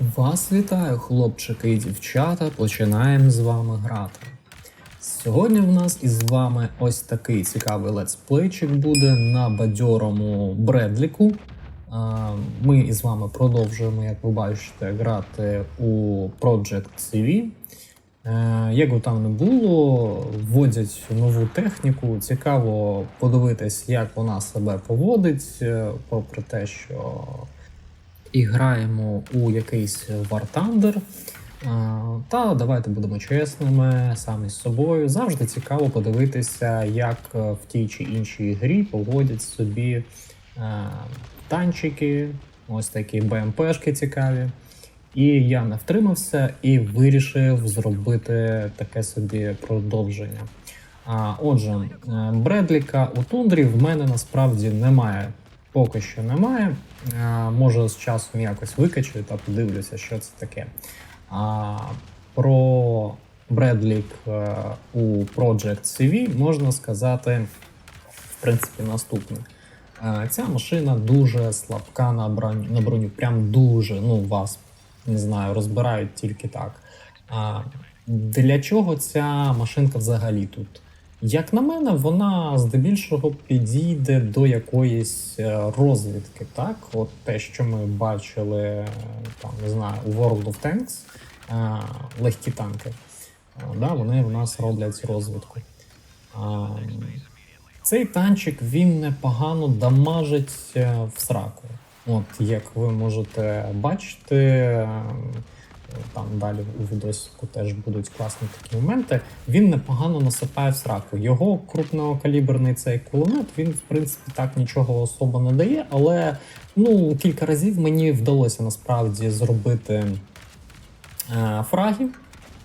Вас вітаю, хлопчики і дівчата. Починаємо з вами грати. Сьогодні в нас із вами ось такий цікавий летсплейчик буде на бадьорому Бредліку. Ми із вами продовжуємо, як ви бачите, грати у Project CV. Е, Як би там не було, вводять нову техніку. Цікаво подивитись, як вона себе поводить, е, попри те, що і граємо у якийсь War Thunder. Та давайте будемо чесними самі з собою. Завжди цікаво подивитися, як е, в тій чи іншій грі поводять собі е, танчики, ось такі БМПшки цікаві. І я не втримався і вирішив зробити таке собі продовження. Отже, е, Бредліка у тундрі в мене насправді немає. Поки що немає. Може, з часом якось викачаю та подивлюся, що це таке. Про Бредлік е, у Project CV можна сказати, в принципі, наступне. Е, Ця машина дуже слабка на броню, на броню. Прям дуже. Ну, вас не знаю, розбирають тільки так. Для чого ця машинка взагалі тут? Як на мене, вона здебільшого підійде до якоїсь е, розвідки, так? От те, що ми бачили е, там, не знаю, у World of Tanks, е, легкі танки. Да, вони в нас роблять розвідку. Цей танчик він непогано дамажить в сраку. От як ви можете бачити, там далі у відосику теж будуть класні такі моменти. Він непогано насипає в сраку. Його крупнокаліберний цей кулемет, він в принципі так нічого особо не дає, але ну кілька разів мені вдалося насправді зробити е, фрагів,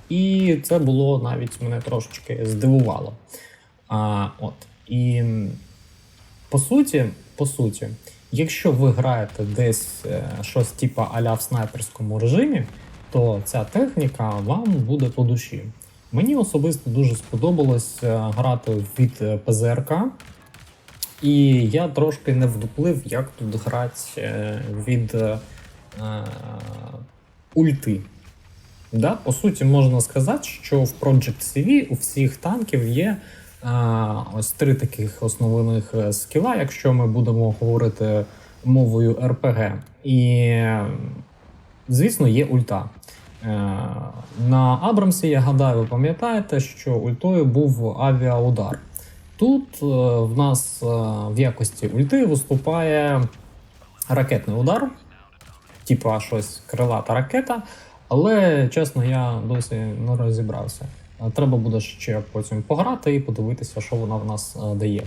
і це було навіть мене трошечки здивувало. А, от. І по суті, по суті, якщо ви граєте десь е, щось типа аля в снайперському режимі, то ця техніка вам буде по душі. Мені особисто дуже сподобалось е, грати від е, ПЗРК, і я трошки не вдуплив, як тут грати е, від е, е, ульти. Да, по суті, можна сказати, що в Project CV у всіх танків є а, ось три таких основних е, скіла, якщо ми будемо говорити мовою RPG. І, е, звісно, є ульта. Е, На Абрамсі, я гадаю, ви пам'ятаєте, що ультою був авіаудар. Тут е, в нас е, в якості ульти виступає ракетний удар, типа щось крилата ракета. Але чесно, я досі не розібрався. Треба буде ще потім пограти і подивитися, що вона в нас дає.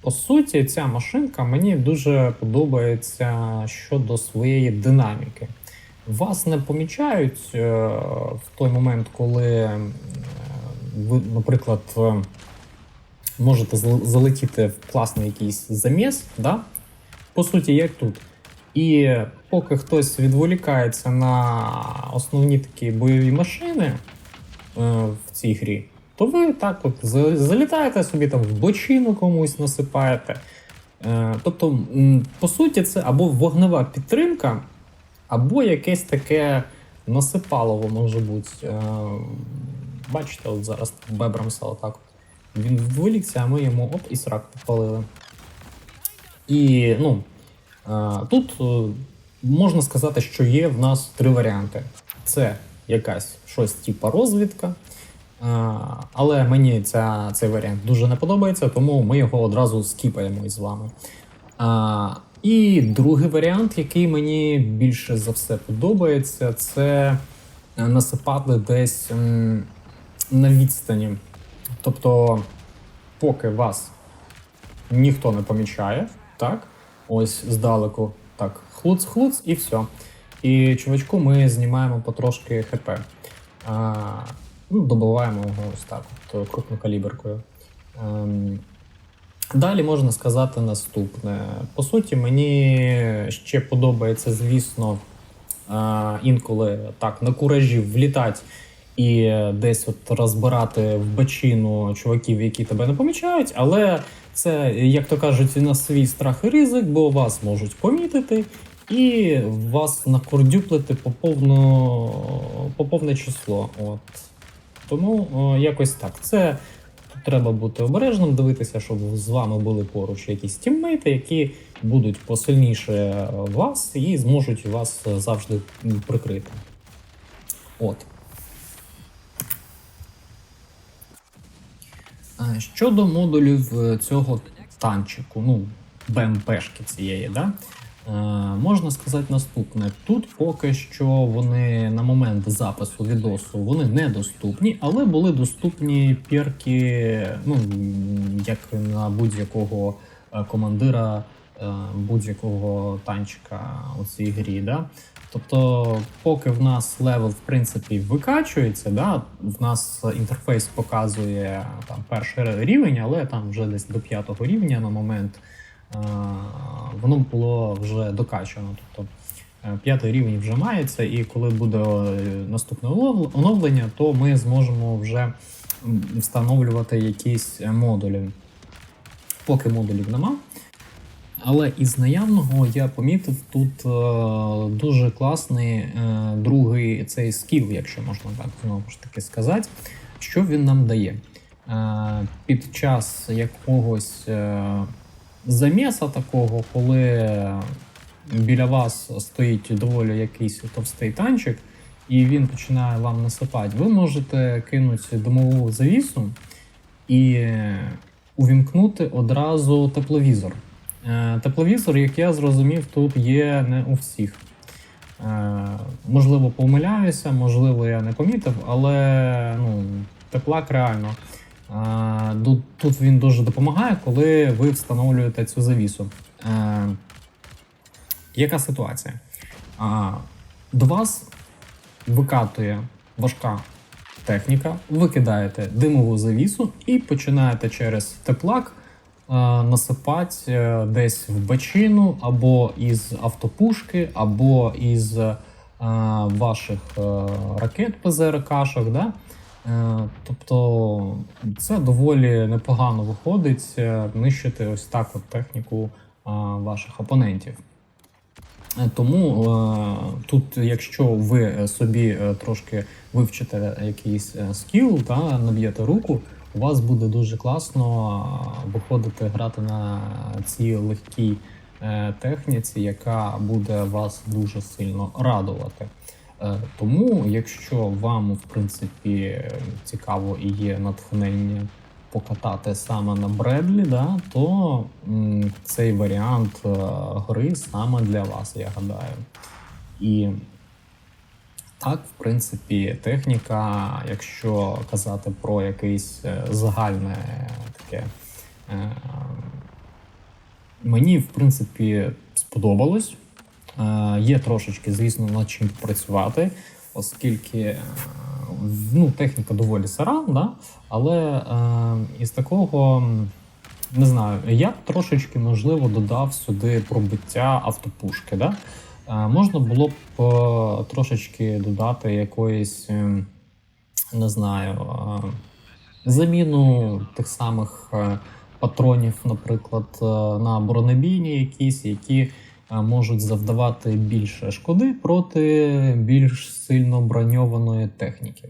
По суті, ця машинка мені дуже подобається щодо своєї динаміки. Вас не помічають е, в той момент, коли е, ви, наприклад, е, можете залетіти в класний якийсь заміс, да? по суті, як тут. І поки хтось відволікається на основні такі бойові машини в цій грі, то ви так от залітаєте собі там в бочину комусь насипаєте. Тобто, по суті, це або вогнева підтримка, або якесь таке насипалово може бути. Е, бачите, от зараз Бебрамса отак. Він відволікся, а ми йому оп і срак підпалили. І ну, Е, Тут е, можна сказати, що є в нас три варіанти: це якась щось типу розвідка, але мені ця, цей варіант дуже не подобається, тому ми його одразу скіпаємо із вами. І другий варіант, який мені більше за все подобається, це е, насипати десь на відстані. Тобто, поки вас ніхто не помічає, так? Ось здалеку. Так, хлуц-хлуц і все. І чувачку ми знімаємо потрошки ХП. А, ну, добиваємо його ось так, от, крупнокаліберкою. Ем, Далі можна сказати наступне. По суті, мені ще подобається, звісно, інколи так на куражі влітати і десь от розбирати в бочину чуваків, які тебе не помічають, але це, як то кажуть, на свій страх і ризик, бо вас можуть помітити і вас накордюплити по, повну, по повне число. От. Тому о, якось так. Це треба бути обережним, дивитися, щоб з вами були поруч якісь тіммейти, які будуть посильніше вас і зможуть вас завжди прикрити. От. Щодо модулів е, цього танчику, ну, БМПшки цієї, да? Е, можна сказати наступне. Тут поки що вони на момент запису відосу вони недоступні, але були доступні перки, ну, як на будь-якого е, командира е, будь-якого танчика у цій грі. Да? Тобто, поки в нас левел в принципі викачується, да, в нас інтерфейс показує там перший рівень, але там вже десь до п'ятого рівня на момент воно було вже докачано. Тобто е, п'ятий рівень вже мається, і коли буде е, наступне оновлення, то ми зможемо вже встановлювати якісь е, модулі. Поки модулів нема. Але із наявного я помітив тут е, дуже класний е, другий цей скіл, якщо можна так знову ж таки сказати. Що він нам дає? Е, під час якогось е, заміса такого, коли біля вас стоїть доволі якийсь товстий танчик, і він починає вам насипати, ви можете кинути димову завісу і увімкнути одразу тепловізор. Е, Тепловізор, як я зрозумів, тут є не у всіх. Е, Можливо, помиляюся, можливо, я не помітив, але ну, теплак реально. Е, Тут, він дуже допомагає, коли ви встановлюєте цю завісу. Е, Яка ситуація? До вас викатує важка техніка, ви кидаєте димову завісу і починаєте через теплак е, насипати е, десь в бачину, або із автопушки, або із ваших ракет ПЗРКшок. Да? Е, Тобто це доволі непогано виходить е, нищити ось так от техніку е, ваших опонентів. Тому тут, якщо ви собі трошки вивчите якийсь скіл та наб'єте руку, у вас буде дуже класно виходити грати на цій легкій техніці, яка буде вас дуже сильно радувати. Е, Тому, якщо вам в принципі цікаво і є натхнення покатати саме на Бредлі, да, то цей варіант е, гри саме для вас, я гадаю. І так, в принципі, техніка, якщо казати про якесь е, загальне таке. Мені, в принципі, сподобалось. Е, Є трошечки, звісно, над чим працювати, оскільки е, ну, техніка доволі сира, да? але е, із такого, не знаю, я б трошечки, можливо, додав сюди пробиття автопушки. Да? Можна було б трошечки додати якоїсь, не знаю, заміну тих самих патронів, наприклад, на бронебійні якісь, які можуть завдавати більше шкоди проти більш сильно броньованої техніки.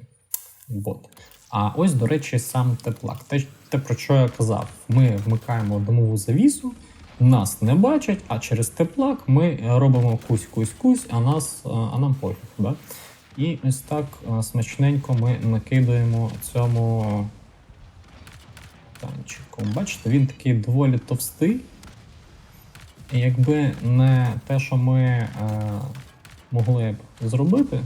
От. А ось, до речі, сам теплак. Те, те, про що я казав, ми вмикаємо димову завісу, нас не бачать, а через теплак ми робимо кусь-кусь-кусь, а нас, а нам пофіг. Да? І ось так е, смачненько ми накидаємо цьому танчику. Бачите, він такий доволі товстий. Якби не те, що ми е, могли б зробити,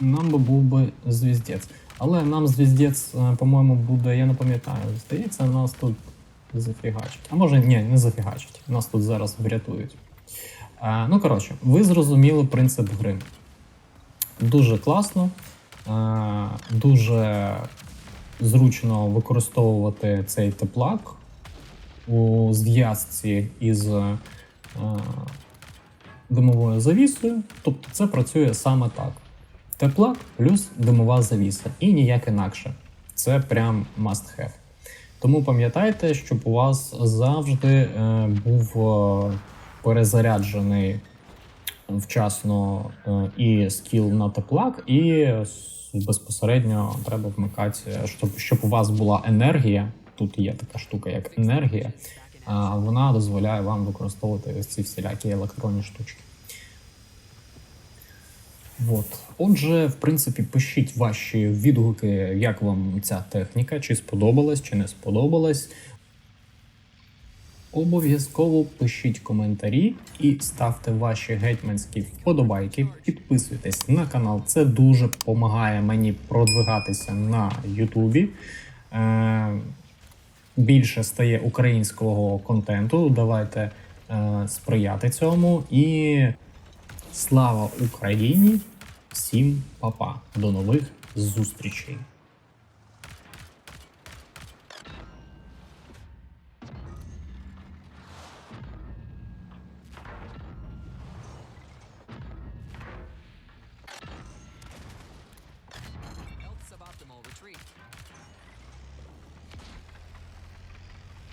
нам би був би звіздець. Але нам звіздець, е, по-моєму, буде, я не пам'ятаю, здається, нас тут зафігачить. А може, ні, не зафігачить. Нас тут зараз врятують. Е, ну, коротше, ви зрозуміли принцип гри. Дуже класно, е, дуже зручно використовувати цей теплак у зв'язці із е, димовою завісою. Тобто це працює саме так. Теплак плюс димова завіса і ніяк інакше. Це прям must have. Тому пам'ятайте, щоб у вас завжди е, був е, перезаряджений вчасно і скіл на теплак, і безпосередньо треба вмикати, щоб, щоб у вас була енергія. Тут є така штука, як енергія. А вона дозволяє вам використовувати ось ці всілякі електронні штучки. От. Отже, в принципі, пишіть ваші відгуки, як вам ця техніка, чи сподобалась, чи не сподобалась. Обов'язково пишіть коментарі і ставте ваші гетьманські вподобайки. Підписуйтесь на канал. Це дуже допомагає мені продвигатися на Ютубі. Більше стає українського контенту. Давайте е, сприяти цьому. І слава Україні! Всім па-па. До нових зустрічей!